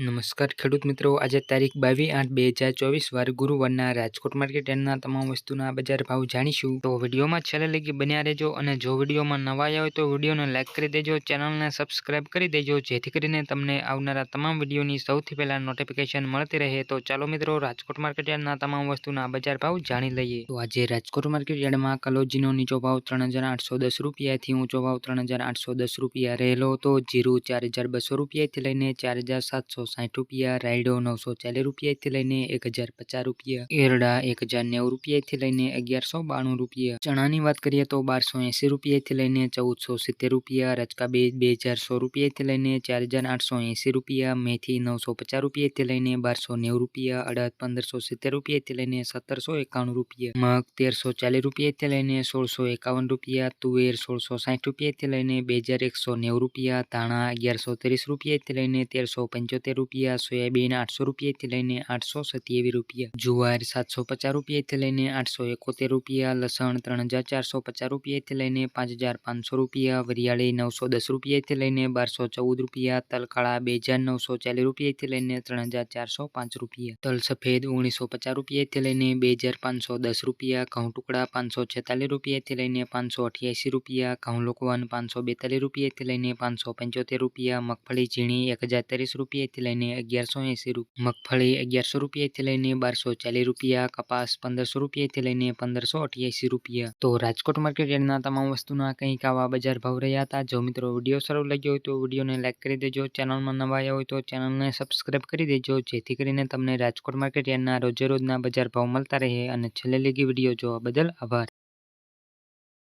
નમસ્કાર, ખેડૂત મિત્રો. આજે તારીખ બાવીસ આઠ બે હજાર ચોવીસ, વાર ગુરુવારના રાજકોટ માર્કેટ તમામ વસ્તુના બજાર ભાવ જાણીશું. તો વિડીયોમાં છેલ્લે લગી બન્યા રહેજો અને જો વિડીયોમાં નવા આવ્યા હોય તો વિડીયોને લાઇક કરી દેજો, ચેનલને સબસ્ક્રાઇબ કરી દેજો, જેથી કરીને તમને આવનારા તમામ વિડીયોની સૌથી પહેલાં નોટિફિકેશન મળતી રહે. તો ચાલો મિત્રો, રાજકોટ માર્કેટ યાર્ડના તમામ વસ્તુના બજાર ભાવ જાણી લઈએ. તો આજે રાજકોટ માર્કેટ યાર્ડમાં કલોજીનો નીચો ભાવ ત્રણ હજાર આઠસો દસ રૂપિયાથી ઊંચો ભાવ ત્રણ હજાર આઠસો દસ રૂપિયા રહેલો હતો. જીરું ચાર હજાર બસો રૂપિયાથી લઈને ચાર હજાર સાતસો સાઠ રૂપિયા, રાયડો નવસો ચાલીસ રૂપિયાથી લઈને એક હજાર પચાસ રૂપિયા, એરડા એક હજાર નેવું રૂપિયાથી લઈને અગિયારસો બાણું રૂપિયા. ચણાની વાત કરીએ તો બારસો એંસી રૂપિયાથી લઈને ચૌદસો સિત્તેર રૂપિયા રચકા બે બે હજાર સો રૂપિયાથી લઈને ચાર હજાર આઠસો એંસી રૂપિયા, મેથી નવસો પચાસ રૂપિયાથી લઈને બારસો નેવું રૂપિયા, અડદ પંદરસો સિત્તેર રૂપિયાથી લઈને સત્તરસો એકાણું રૂપિયા, મગ તેરસો ચાલીસ રૂપિયાથી લઈને સોળસો એકાવન રૂપિયા, તુવેર સોળસો સાઠ રૂપિયાથી લઈને બે હજાર એકસો નેવું રૂપિયા, ધાણા અગિયારસો ત્રીસ રૂપિયાથી લઈને તેરસો પંચોતેર રૂપિયા સોયાબીન આઠસો રૂપિયાથી લઈને આઠસો સત્યાવી રૂપિયા. જુવાર સાતસો પચાસ રૂપિયાથી લઈને આઠસો એકોતેર રૂપિયા. લસણ ત્રણ હજાર ચારસો પચાસ રૂપિયાથી લઈને પાંચ હજાર પાંચસો રૂપિયા. વરિયાળી નવસો દસ રૂપિયાથી લઈને બારસો ચૌદ રૂપિયા. તલકાળા બે હજાર નવસો ચાલીસ રૂપિયાથી લઈને ત્રણ હજાર ચારસો પાંચ રૂપિયા. તલ સફેદ ઓગણીસો પચાસ રૂપિયાથી લઈને બે હજાર પાંચસો દસ રૂપિયા. ઘઉં ટુકડા પાંચસો છેતાલીસ રૂપિયાથી લઈને પાંચસો અઠ્યાસી રૂપિયા. ઘઉં લોકવન પાંચસો બેતાલીસ રૂપિયાથી લઈને પાંચસો પંચોતેર રૂપિયા. મગફળી ઝીણી એક હજાર ત્રીસ રૂપિયાથી લઈને અગિયારસો એંસી મગફળી અગિયારસો રૂપિયાથી લઈને બારસો ચાલીસ રૂપિયા, કપાસ પંદરસો રૂપિયાથી લઈને પંદરસો અઠ્યાસી રૂપિયા. તો રાજકોટ માર્કેટ યાર્ડના તમામ વસ્તુના કંઈક આવા બજાર ભાવ રહ્યા હતા? જો મિત્રો વીડિયો સારો લાગ્યો હોય તો વિડીયોને લાઇક કરી દેજો ચેનલમાં નવા આવ્યા હોય તો ચેનલને સબસ્ક્રાઇબ કરી દેજો, જેથી કરીને તમને રાજકોટ માર્કેટ યાર્ડના રોજે રોજના બજાર ભાવ મળતા રહે. અને છેલ્લે લેગી વીડિયો જોવા બદલ આભાર.